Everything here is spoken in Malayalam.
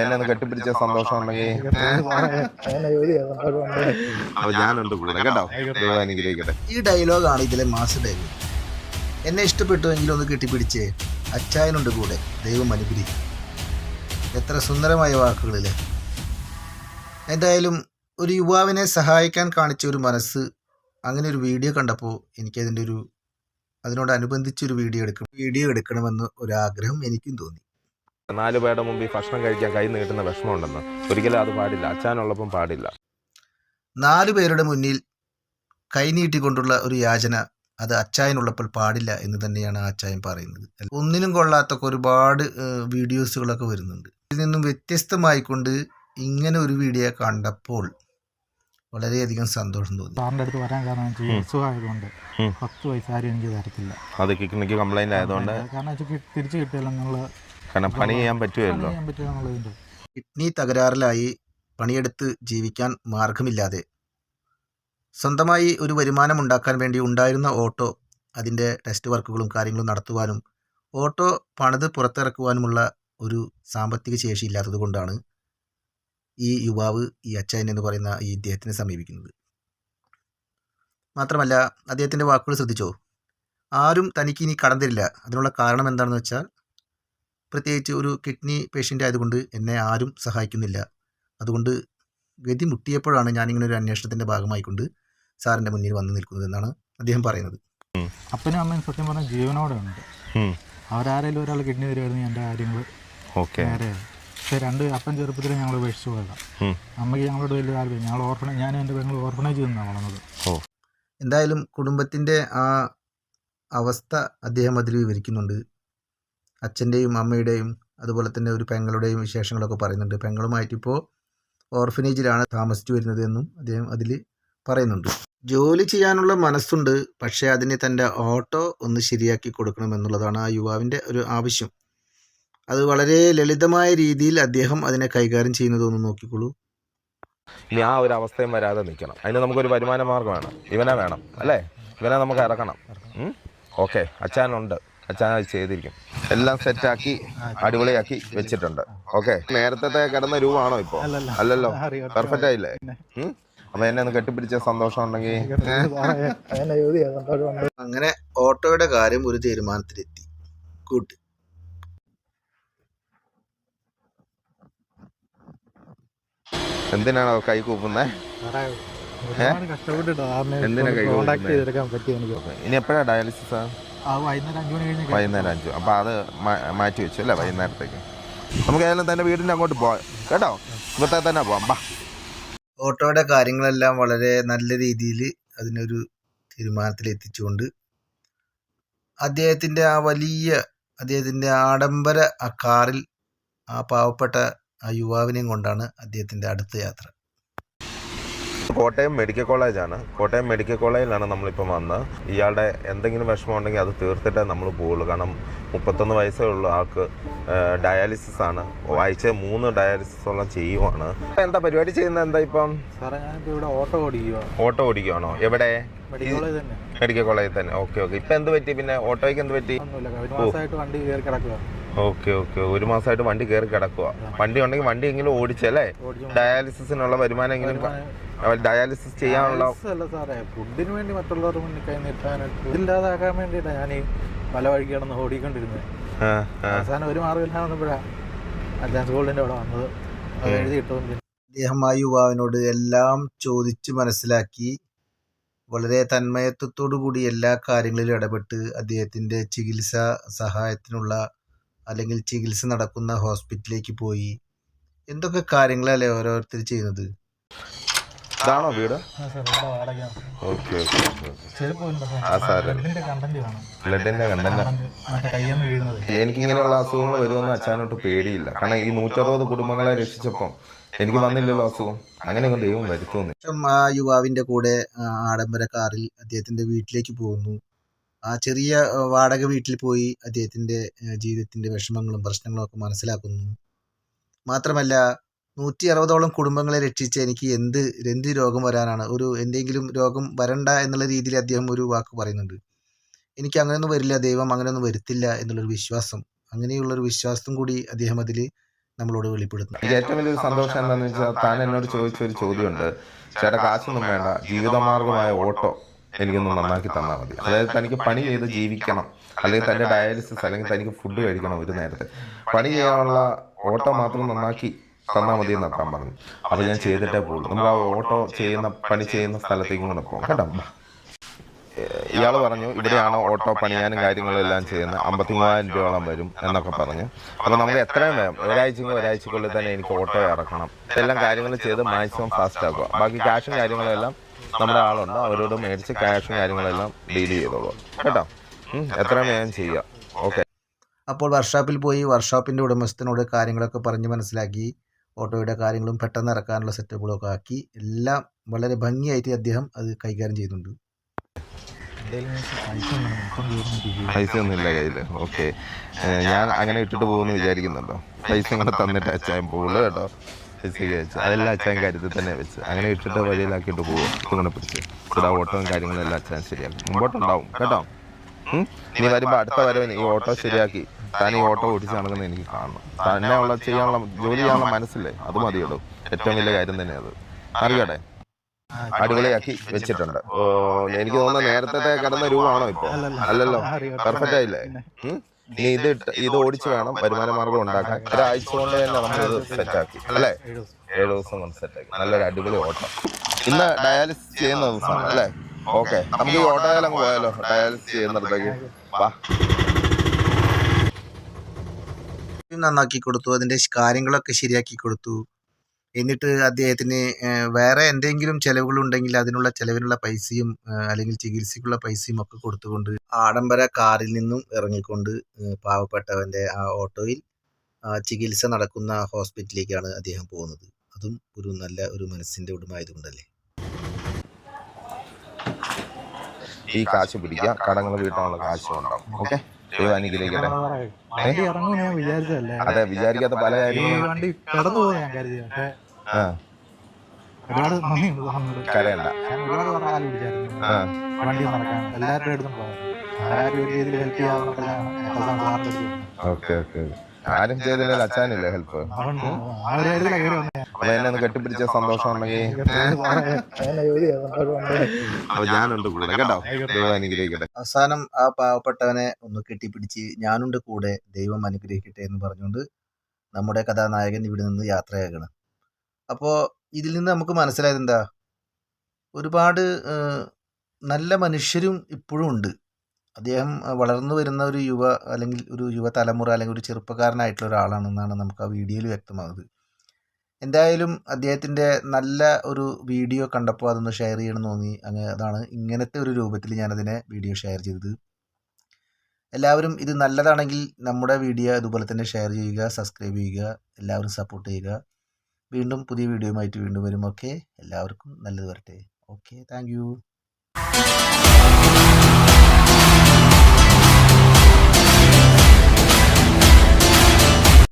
എന്നെ ഒന്ന് കെട്ടിപ്പിടിച്ച സന്തോഷം ഉണ്ടെങ്കിൽ ഞാനുണ്ട് കൂടെ കേട്ടോ? അനുഗ്രഹിക്കട്ടെ ഈ ഡയലോഗാണ് ഇതിലെ മാസ് ഡയലോഗ്. എന്നെ ഇഷ്ടപ്പെട്ടുവെങ്കിൽ ഒന്ന് കെട്ടിപ്പിടിച്ച് അച്ചായനുണ്ട് കൂടെ. ദൈവം അനുഗ്രഹിക്കും. എത്ര സുന്ദരമായ വാക്കുകളില്ലേ എന്തായാലും ഒരു യുവാവിനെ സഹായിക്കാൻ കാണിച്ച ഒരു മനസ്സ് അങ്ങനെ ഒരു വീഡിയോ കണ്ടപ്പോൾ എനിക്കതിന്റെ ഒരു അതിനോടനുബന്ധിച്ചൊരു വീഡിയോ എടുക്കണം വീഡിയോ എടുക്കണമെന്ന് ഒരാഗ്രഹം എനിക്കും തോന്നി. നാല് പേരുടെ മുമ്പിൽ ഭക്ഷണം കഴിക്കാൻ കൈ നീട്ടുന്ന വിഷമമുണ്ടെന്ന്. ഒരിക്കലും അത് പാടില്ല. അച്ഛനുള്ളപ്പം പാടില്ല. നാലു പേരുടെ മുന്നിൽ കൈനീട്ടിക്കൊണ്ടുള്ള ഒരു യാചന അത് അച്ചായനുള്ളപ്പോൾ പാടില്ല എന്ന് തന്നെയാണ് ആ അച്ചായൻ പറയുന്നത്. ഒന്നിനും കൊള്ളാത്തൊക്കെ ഒരുപാട് വീഡിയോസുകളൊക്കെ വരുന്നുണ്ട്. ഇതിൽ നിന്നും വ്യത്യസ്തമായിക്കൊണ്ട് ഇങ്ങനെ ഒരു വീഡിയോ കണ്ടപ്പോൾ വളരെയധികം സന്തോഷം തോന്നി. സാറിന്റെ അടുത്ത് വരാൻ കാരണം ഉം. പത്ത് പൈസ ആരും എനിക്ക് തരത്തില്ല. അത് കിഡ്നിക്ക് കംപ്ലൈന്റ് ആയതുകൊണ്ട് കാരണം തിരിച്ചു തിരിച്ചു കിട്ടിയാലെന്നുള്ള കാരണം പണി ചെയ്യാൻ പറ്റുമല്ലോ കിഡ്നി തകരാറിലായി പണിയെടുത്ത് ജീവിക്കാൻ മാർഗമില്ലാതെ സ്വന്തമായി ഒരു വരുമാനം ഉണ്ടാക്കാൻ വേണ്ടി ഉണ്ടായിരുന്ന ഓട്ടോ അതിന്റെ ടെസ്റ്റ് വർക്കുകളും കാര്യങ്ങളും നടത്തുവാനും ഓട്ടോ പണിത് പുറത്തിറക്കുവാനുമുള്ള ഒരു സാമ്പത്തിക ശേഷി ഇല്ലാത്തത് കൊണ്ടാണ് ഈ യുവാവ് ഈ അച്ഛൻ എന്ന് പറയുന്ന ഈ ഇദ്ദേഹത്തിനെ സമീപിക്കുന്നത്. മാത്രമല്ല അദ്ദേഹത്തിന്റെ വാക്കുകൾ ശ്രദ്ധിച്ചോ? ആരും തനിക്ക് ഇനി കടം തരില്ല. അതിനുള്ള കാരണം എന്താണെന്ന് വെച്ചാൽ പ്രത്യേകിച്ച് ഒരു കിഡ്നി പേഷ്യന്റ് ആയതുകൊണ്ട് എന്നെ ആരും സഹായിക്കുന്നില്ല. അതുകൊണ്ട് ഗതി മുട്ടിയപ്പോഴാണ് ഞാനിങ്ങനെ ഒരു അന്വേഷണത്തിന്റെ ഭാഗമായിക്കൊണ്ട് സാറിന്റെ മുന്നിൽ വന്ന് നിൽക്കുന്നത് എന്നാണ് അദ്ദേഹം പറയുന്നത്. അപ്പനും അമ്മയും സത്യം പറഞ്ഞാൽ ജീവനോടെ ഉണ്ട്. അവരാരെങ്കിലും ഒരാൾ കിഡ്നി തരുമായിരുന്നു എന്റെ കാര്യങ്ങൾ. ഓക്കെ. പക്ഷേ രണ്ട് അപ്പൻ ചെറുപ്പത്തിൽ ഞങ്ങൾ ഉപേക്ഷിച്ചു പോയതാണ് അമ്മയ്ക്ക് ഞങ്ങളോട് വലിയ താല്പര്യം. ഞങ്ങൾ ഓർഫണേജ് ഞാനും എന്റെ പെങ്ങൾ ഓർഫണേജ് നിന്നാണ് വളർന്നത്. എന്തായാലും കുടുംബത്തിന്റെ ആ അവസ്ഥ അദ്ദേഹം അതിൽ വിവരിക്കുന്നുണ്ട്. അച്ഛന്റെയും അമ്മയുടെയും അതുപോലെ തന്നെ ഒരു പെങ്ങളുടെയും വിശേഷങ്ങളൊക്കെ പറയുന്നുണ്ട്. പെങ്ങളുമായിട്ടിപ്പോൾ ഓർഫനേജിലാണ് താമസിച്ചു വരുന്നത് എന്നും അദ്ദേഹം അതിൽ പറയുന്നുണ്ട്. ജോലി ചെയ്യാനുള്ള മനസ്സുണ്ട്. പക്ഷേ അതിന് തന്റെ ഓട്ടോ ഒന്ന് ശരിയാക്കി കൊടുക്കണം എന്നുള്ളതാണ് ആ യുവാവിന്റെ ഒരു ആവശ്യം. അത് വളരെ ലളിതമായ രീതിയിൽ അദ്ദേഹം അതിനെ കൈകാര്യം ചെയ്യുന്നതൊന്ന് നോക്കിക്കോളൂ. ഇനി ആ ഒരു അവസ്ഥയും വരാതെ നിൽക്കണം. അതിന് നമുക്കൊരു വരുമാന വേണം. ഇവനെ വേണം അല്ലേ? ഇവനെ നമുക്ക് ഇറക്കണം. ഓക്കെ. അച്ഛനുണ്ട്. അച്ഛൻ അത് ചെയ്തിരിക്കും. എല്ലാം സെറ്റാക്കി അടിപൊളിയാക്കി വെച്ചിട്ടുണ്ട്. ഓക്കെ നേരത്തെ കിടന്ന രൂപമാണോ ഇപ്പോൾ അല്ലല്ല. അല്ലല്ലോ. പെർഫെക്റ്റ് ആയില്ലേ? അപ്പൊ എന്നെ ഒന്ന് കെട്ടിപ്പിടിച്ച സന്തോഷം ഉണ്ടെങ്കിൽ. അങ്ങനെ ഓട്ടോയുടെ കാര്യം ഒരു തീരുമാനത്തിലെത്തി. കൂട്ടി എന്തിനാണോ കൈ കൂപ്പുന്നേ? എന്തിനാ കൈ ഇനി എപ്പോഴാ ഡയാലിസിസ് ആ? വൈകുന്നേരം അഞ്ചു മണി കഴിഞ്ഞ് വൈകുന്നേരം അഞ്ചു. അപ്പൊ അത് മാറ്റി വെച്ചു അല്ലേ വൈകുന്നേരത്തേക്ക്? നമുക്ക് ഏതായാലും തന്നെ വീടിന്റെ അങ്ങോട്ട് പോവാം. കേട്ടോ? ഇവിടുത്തെ തന്നെ പോവാം. ബാ. ഓട്ടോയുടെ കാര്യങ്ങളെല്ലാം വളരെ നല്ല രീതിയിൽ അതിനൊരു തീരുമാനത്തിൽ എത്തിച്ചുകൊണ്ട് അദ്ദേഹത്തിന്റെ ആ വലിയ അദ്ദേഹത്തിന്റെ ആഡംബര ആ കാറിൽ ആ പാവപ്പെട്ട ആ യുവാവിനെയും കൊണ്ടാണ് അദ്ദേഹത്തിന്റെ അടുത്ത യാത്ര. കോട്ടയം മെഡിക്കൽ കോളേജാണ്. കോട്ടയം മെഡിക്കൽ കോളേജിലാണ് നമ്മളിപ്പോൾ വന്ന് ഇയാളുടെ എന്തെങ്കിലും വിഷമം ഉണ്ടെങ്കിൽ അത് തീർത്തിട്ടേ നമ്മൾ പോവുള്ളൂ. കാരണം മുപ്പത്തൊന്ന് വയസ്സേ ഉള്ളൂ. ആൾക്ക് ഡയാലിസിസ് ആണ്. ആഴ്ച മൂന്ന് ഡയാലിസിസ് ഡയാലിസിസോളം ചെയ്യുവാണ്. എന്താ പരിപാടി ചെയ്യുന്നത്? എന്താ ഇപ്പം? ഓട്ടോ ഓടിക്കുക ഓട്ടോ ഓടിക്കുവാണോ? എവിടെ? മെഡിക്കൽ കോളേജിൽ തന്നെ. Okay okay. ഇപ്പം എന്ത് പറ്റി? പിന്നെ ഓട്ടോയ്ക്ക് എന്ത് പറ്റി? വണ്ടി കയറി കിടക്കുക ഓക്കെ ഓക്കെ. ഒരു മാസമായിട്ട് വണ്ടി കയറി കിടക്കുക വണ്ടി ഉണ്ടെങ്കിൽ വണ്ടി എങ്കിലും ഓടിച്ചല്ലേ ഡയാലിസിസിനുള്ള വരുമാനം വരുമാനമെങ്കിലും ഡയാലിസിസ് ചെയ്യാനുള്ള അല്ല സാറേ ഫുഡിന് വേണ്ടി മറ്റുള്ളവർ മുന്നിൽ കൈ നീട്ടാനായിട്ട് ഇതില്ലാതാക്കാൻ വേണ്ടിയിട്ടാണ് ഞാൻ ഈ പല വഴി കിടന്ന് ഓടിക്കൊണ്ടിരുന്നത്. അവസാനം ഒരു മാർഗമില്ല വന്നപ്പോഴാണ് അഡ്വാൻസ് ഗോൾഡിന്റെ അവിടെ വന്നത്. അത് ഉം. എഴുതി ഇട്ടു അദ്ദേഹം ആ യുവാവിനോട് എല്ലാം ചോദിച്ച് മനസ്സിലാക്കി. വളരെ തന്മയത്വത്തോടു കൂടി എല്ലാ കാര്യങ്ങളിലും ഇടപെട്ട് അദ്ദേഹത്തിന്റെ ചികിത്സ സഹായത്തിനുള്ള അല്ലെങ്കിൽ ചികിത്സ നടക്കുന്ന ഹോസ്പിറ്റലിലേക്ക് പോയി. എന്തൊക്കെ കാര്യങ്ങളല്ലേ ഓരോരുത്തർ ചെയ്യുന്നത്? ഇതാണോ വീട്? ആ സാർ വാടക ഓക്കെ ബ്ലഡിന്റെ കണ്ടന്റ് എനിക്ക് ഇങ്ങനെയുള്ള അസുഖങ്ങൾ വരുമെന്ന് അച്ഛനോട്ട് പേടിയില്ല. കാരണം ഈ നൂറ്ററുപത് കുടുംബങ്ങളെ രക്ഷിച്ചപ്പം എനിക്ക് വന്നില്ലല്ലോ അസുഖം. അങ്ങനെ ദൈവം വരുത്തുന്നു ആ യുവാവിന്റെ കൂടെ ആഡംബര കാറിൽ അദ്ദേഹത്തിന്റെ വീട്ടിലേക്ക് പോകുന്നു. ആ ചെറിയ വാടക വീട്ടിൽ പോയി അദ്ദേഹത്തിന്റെ ജീവിതത്തിന്റെ വിഷമങ്ങളും പ്രശ്നങ്ങളും ഒക്കെ മനസ്സിലാക്കുന്നു. മാത്രമല്ല നൂറ്റി അറുപതോളം കുടുംബങ്ങളെ രക്ഷിച്ച് എനിക്ക് എന്ത് എന്ത് രോഗം വരാനാണ്? ഒരു എന്തെങ്കിലും രോഗം വരണ്ട എന്നുള്ള രീതിയിൽ അദ്ദേഹം ഒരു വാക്ക് പറയുന്നുണ്ട്. എനിക്ക് അങ്ങനെയൊന്നും വരില്ല ദൈവം അങ്ങനെയൊന്നും വരുത്തില്ല എന്നുള്ളൊരു വിശ്വാസം. അങ്ങനെയുള്ളൊരു വിശ്വാസം കൂടി അദ്ദേഹം അതിൽ നമ്മളോട് വെളിപ്പെടുത്തുന്നു. ഏറ്റവും വലിയൊരു സന്തോഷം എന്താണെന്ന് വെച്ചാൽ താൻ എന്നോട് ചോദിച്ച ഒരു ചോദ്യമുണ്ട്. ചേട്ടാ കാശൊന്നും വേണ്ട. ജീവിതമാർഗമായ ഓട്ടോ എനിക്കൊന്ന് നന്നാക്കി തന്നാൽ മതി. അതായത് തനിക്ക് പണി ചെയ്ത് ജീവിക്കണം. അല്ലെങ്കിൽ തന്റെ ഡയാലിസിസ് അല്ലെങ്കിൽ തനിക്ക് ഫുഡ് കഴിക്കണം ഒരു നേരത്തെ. പണി ചെയ്യാനുള്ള ഓട്ടോ മാത്രം നന്നാക്കി തന്നാൽ മതി താൻ പറഞ്ഞു. അപ്പൊ ഞാൻ ചെയ്തിട്ടേ പോകുള്ളൂ നമുക്ക് ആ ഓട്ടോ ചെയ്യുന്ന പണി ചെയ്യുന്ന സ്ഥലത്തേക്കും കൂടെ പോകും. കേട്ടോ. ഇയാൾ പറഞ്ഞു ഇവിടെയാണ് ഓട്ടോ പണിയാനും കാര്യങ്ങളും എല്ലാം ചെയ്യുന്നത്. അമ്പത്തി മൂവായിരം രൂപയോളം വരും എന്നൊക്കെ പറഞ്ഞു. അപ്പോൾ നമുക്ക് എത്രയും വേണം ഒരാഴ്ചയ്ക്കും ഒരാഴ്ചക്കുള്ളിൽ തന്നെ എനിക്ക് ഓട്ടോ ഇറക്കണം. എല്ലാം കാര്യങ്ങൾ ചെയ്ത് മാക്സിമം ഫാസ്റ്റ് ആക്കുക. ബാക്കി ക്യാഷും കാര്യങ്ങളും എല്ലാം നമ്മുടെ ആളുണ്ട്. അവരോട് മേടിച്ച് ക്യാഷും കാര്യങ്ങളെല്ലാം ഡീൽ ചെയ്തോളൂ. കേട്ടോ. എത്രയും വേഗം ചെയ്യുക ഓക്കെ അപ്പോൾ വർക്ക്ഷോപ്പിൽ പോയി വർക്ക്ഷോപ്പിന്റെ ഉടമസ്ഥനോട് കാര്യങ്ങളൊക്കെ പറഞ്ഞ് മനസ്സിലാക്കി. ഓട്ടോയുടെ കാര്യങ്ങളും പെട്ടെന്ന് ഇറക്കാനുള്ള സെറ്റപ്പുകളും ഒക്കെ ആക്കി എല്ലാം വളരെ ഭംഗിയായിട്ട് അദ്ദേഹം അത് കൈകാര്യം ചെയ്യുന്നുണ്ട് പൈസ ഒന്നുമില്ല കയ്യിൽ ഓക്കെ ഞാൻ അങ്ങനെ ഇട്ടിട്ട് പോകുമെന്ന് വിചാരിക്കുന്നുണ്ടോ? പൈസ ഇങ്ങനെ തന്നിട്ട് അച്ഛൻ പോകുള്ളൂ കേട്ടോ. പൈസ വെച്ച് അതെല്ലാം അച്ചായൻ കാര്യത്തിൽ തന്നെ വെച്ച്. അങ്ങനെ ഇട്ടിട്ട് വഴിയിലാക്കിയിട്ട് പോകും അങ്ങനെ പിടിച്ച്. ഇവിടെ ഓട്ടോയും കാര്യങ്ങളും എല്ലാം അച്ഛൻ ശരിയാക്കും. മുമ്പോട്ടുണ്ടാവും. കേട്ടോ? നീ വരുമ്പോൾ അടുത്ത വരവിന് ഈ ഓട്ടോ ശരിയാക്കി. താൻ ഓട്ടോ ഓടിച്ച് നടക്കുന്നത് എനിക്ക് കാണണം. തന്നെ ഉള്ള ചെയ്യാനുള്ള ജോലി ചെയ്യാനുള്ള മനസ്സില്ലേ? അത് മതിയുള്ളൂ ഏറ്റവും വലിയ കാര്യം തന്നെ അത് അറിയട്ടെ അടിപൊളിയാക്കി വെച്ചിട്ടുണ്ട്. എനിക്ക് തോന്നുന്നു നേരത്തെ കിടന്ന രൂപമാണോ ഇപ്പൊ? അല്ലല്ലോ. പെർഫെക്റ്റ് ആയില്ലേ? നീ ഇത് ഇത് ഓടിച്ചു വേണം വരുമാന മാർഗം ഉണ്ടാക്കാൻ. ഒരാഴ്ച കൊണ്ട് തന്നെ നമ്മളിത് സെറ്റാക്കി. അല്ലേ? ഏഴ് ദിവസം കൊണ്ട് സെറ്റാക്കി. നല്ലൊരു അടിപൊളി ഓട്ടം. ഇന്ന് ഡയാലിസിസ് ചെയ്യുന്ന ദിവസമാണ് അല്ലേ? ഓക്കെ. നമുക്ക് ഈ ഓട്ടോയിലങ്ങ് പോയാലോ? ഡയാലിസിസ് ചെയ്യുന്നിടത്തേക്ക്. വാ. നന്നാക്കി കൊടുത്തു അതിന്റെ കാര്യങ്ങളൊക്കെ ശരിയാക്കി കൊടുത്തു. എന്നിട്ട് അദ്ദേഹത്തിന് വേറെ എന്തെങ്കിലും ചിലവുകളുണ്ടെങ്കിൽ അതിനുള്ള ചിലവിനുള്ള പൈസയും അല്ലെങ്കിൽ ചികിത്സയ്ക്കുള്ള പൈസയും ഒക്കെ കൊടുത്തുകൊണ്ട് ആഡംബര കാറിൽ നിന്നും ഇറങ്ങിക്കൊണ്ട് പാവപ്പെട്ടവന്റെ ആ ഓട്ടോയിൽ ചികിത്സ നടക്കുന്ന ഹോസ്പിറ്റലിലേക്കാണ് അദ്ദേഹം പോകുന്നത്. അതും ഒരു നല്ല ഒരു മനസ്സിന്റെ ഉടമായതുകൊണ്ടല്ലേ ഈ കാശ് പിടിക്കുക കടങ്ങൾ വീട്ടാനുള്ള കാശും ഉണ്ടാവും ഓക്കെ? ദൈവം അനുഗ്രഹിക്കട്ടെ ഇറങ്ങും ഞാൻ വിചാരിച്ചതല്ലേ. അതെ വിചാരിക്കാത്ത പല കാര്യങ്ങളും. വണ്ടി കടന്നു പോയി ഞാൻ കരുതി പക്ഷേ ഒരുപാട് നന്ദിയുണ്ട് കരയണ്ട. ഞാൻ ഒരുപാട് പറഞ്ഞ കാലം ആ. വണ്ടി നടക്കാൻ. എല്ലാവരുടെ അടുത്തും പോകാം ആരും ഒരു രീതിയിൽ ഹെൽപ്പ് അടുത്ത് ഓക്കെ ഓക്കെ. ആരും ചെയ്തില്ല അച്ഛനില്ലേ ഹെൽപ്പ്. അപ്പൊ എന്നെ ഒന്ന് കെട്ടിപ്പിടിച്ച സന്തോഷം ഉണ്ടെങ്കിൽ അപ്പൊ ഞാനുണ്ട് കൂടെ കേട്ടോ? ദൈവം അനുഗ്രഹിക്കട്ടെ. അവസാനം ആ പാവപ്പെട്ടവനെ ഒന്ന് കെട്ടിപ്പിടിച്ച് ഞാനുണ്ട് കൂടെ ദൈവം അനുഗ്രഹിക്കട്ടെ എന്ന് പറഞ്ഞുകൊണ്ട് നമ്മുടെ കഥാനായകൻ ഇവിടെ നിന്ന് യാത്രയാകണം. അപ്പോൾ ഇതിൽ നിന്ന് നമുക്ക് മനസ്സിലായത് എന്താ? ഒരുപാട് നല്ല മനുഷ്യരും ഇപ്പോഴും ഉണ്ട്. അദ്ദേഹം വളർന്നു വരുന്ന ഒരു യുവ അല്ലെങ്കിൽ ഒരു യുവതലമുറ അല്ലെങ്കിൽ ഒരു ചെറുപ്പക്കാരനായിട്ടുള്ള ഒരാളാണെന്നാണ് നമുക്ക് ആ വീഡിയോയിൽ വ്യക്തമാകുന്നത് എന്തായാലും അദ്ദേഹത്തിന്റെ നല്ല ഒരു വീഡിയോ കണ്ടപ്പോൾ അതൊന്ന് ഷെയർ ചെയ്യണമെന്ന് തോന്നി. അങ്ങനെ അതാണ് ഇങ്ങനത്തെ ഒരു രൂപത്തിൽ ഞാനതിനെ വീഡിയോ ഷെയർ ചെയ്തത്. എല്ലാവരും ഇത് നല്ലതാണെങ്കിൽ നമ്മുടെ വീഡിയോ അതുപോലെ തന്നെ ഷെയർ ചെയ്യുക സബ്സ്ക്രൈബ് ചെയ്യുക എല്ലാവരും സപ്പോർട്ട് ചെയ്യുക. വീണ്ടും പുതിയ വീഡിയോയുമായിട്ട് വീണ്ടും വരും. ഓക്കെ? എല്ലാവർക്കും നല്ലത് വരട്ടെ. Okay thank